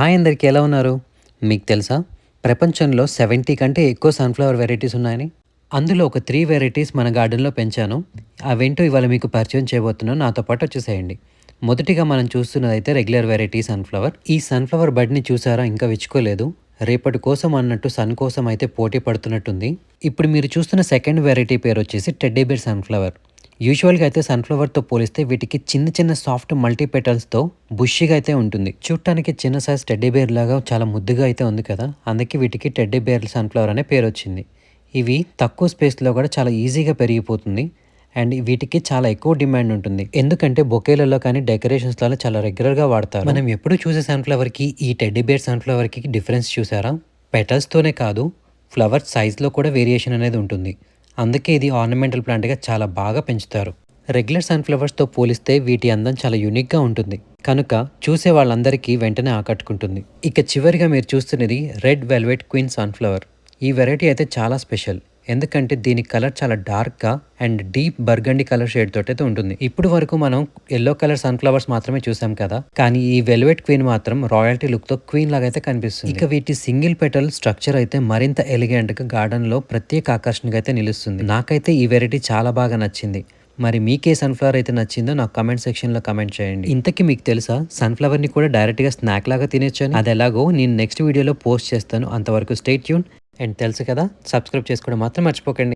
Hi అందరికీ ఎలా ఉన్నారు? మీకు తెలుసా? ప్రపంచంలో సెవెంటీ కంటే ఎక్కువ సన్ఫ్లవర్ వెరైటీస్ ఉన్నాయని. అందులో ఒక త్రీ వెరైటీస్ మన గార్డెన్లో పెంచాను. అవేంటో ఇవాళ మీకు పరిచయం చేయబోతున్నాను. నాతో పాటు వచ్చేసేయండి. మొదటిగా మనం చూస్తున్నదైతే రెగ్యులర్ వెరైటీ సన్ఫ్లవర్. ఈ సన్ఫ్లవర్ బడ్ని చూసారా? ఇంకా విచ్చుకోలేదు. రేపటి కోసం అన్నట్టు సన్ కోసం అయితే పోటీ పడుతున్నట్టుంది. ఇప్పుడు మీరు చూస్తున్న సెకండ్ వెరైటీ పేరు వచ్చేసి టెడ్డీబేర్ సన్ఫ్లవర్. యూజువల్గా అయితే సన్ఫ్లవర్తో పోలిస్తే వీటికి చిన్న చిన్న సాఫ్ట్ మల్టీ పెటల్స్తో బుష్గా అయితే ఉంటుంది. చూడటానికి చిన్న సైజ్ టెడ్డీ బేర్ లాగా చాలా ముద్దుగా అయితే ఉంది కదా? అందుకే వీటికి టెడ్డీ బేర్ సన్ఫ్లవర్ అనే పేరు వచ్చింది. ఇవి తక్కువ స్పేస్లో కూడా చాలా ఈజీగా పెరిగిపోతుంది. అండ్ వీటికి చాలా ఎక్కువ డిమాండ్ ఉంటుంది. ఎందుకంటే బొకేలలో కానీ డెకరేషన్స్లలో చాలా రెగ్యులర్గా వాడతారు. మనం ఎప్పుడు చూసే సన్ఫ్లవర్కి ఈ టెడ్డీ బేర్ సన్ఫ్లవర్కి డిఫరెన్స్ చూసారా? పెటల్స్తోనే కాదు ఫ్లవర్ సైజ్లో కూడా వేరియేషన్ అనేది ఉంటుంది. అందుకే ఇది ఆర్నమెంటల్ ప్లాంట్గా చాలా బాగా పెంచుతారు. రెగ్యులర్ సన్ఫ్లవర్స్తో పోలిస్తే వీటి అందం చాలా యూనిక్గా ఉంటుంది. కనుక చూసే వాళ్ళందరికీ వెంటనే ఆకట్టుకుంటుంది. ఇక చివరిగా మీరు చూస్తున్నది రెడ్ వెల్వెట్ క్వీన్ సన్ఫ్లవర్. ఈ వెరైటీ అయితే చాలా స్పెషల్. ఎందుకంటే దీని కలర్ చాలా డార్క్గా and deep burgundy colour shade తోటి అయితే ఉంటుంది. ఇప్పుడు వరకు మనం ఎల్లో కలర్ సన్ఫ్లవర్స్ మాత్రమే చూసాం కదా. కానీ ఈ వెల్వెట్ క్వీన్ మాత్రం రాయల్టీ లుక్తో క్వీన్ లాగా అయితే కనిపిస్తుంది. ఇక వీటి సింగిల్ పెటల్ స్ట్రక్చర్ అయితే మరింత ఎలిగెంట్గా గార్డెన్లో ప్రత్యేక ఆకర్షణగా అయితే నిలుస్తుంది. నాకైతే ఈ వెరైటీ చాలా బాగా నచ్చింది. మరి మీకే సన్ఫ్లవర్ అయితే నచ్చిందో నాకు కమెంట్ సెక్షన్లో కమెంట్ చేయండి. ఇంతకీ మీకు తెలుసా? సన్ఫ్లవర్ని కూడా డైరెక్ట్గా స్నాక్ లాగా తినేచ్చాను. అది ఎలాగో నేను నెక్స్ట్ వీడియోలో పోస్ట్ చేస్తాను. అంతవరకు స్టేట్ ట్యూన్ అండ్ తెలుసు కదా సబ్స్క్రైబ్ చేసుకోవడం మాత్రం మర్చిపోకండి.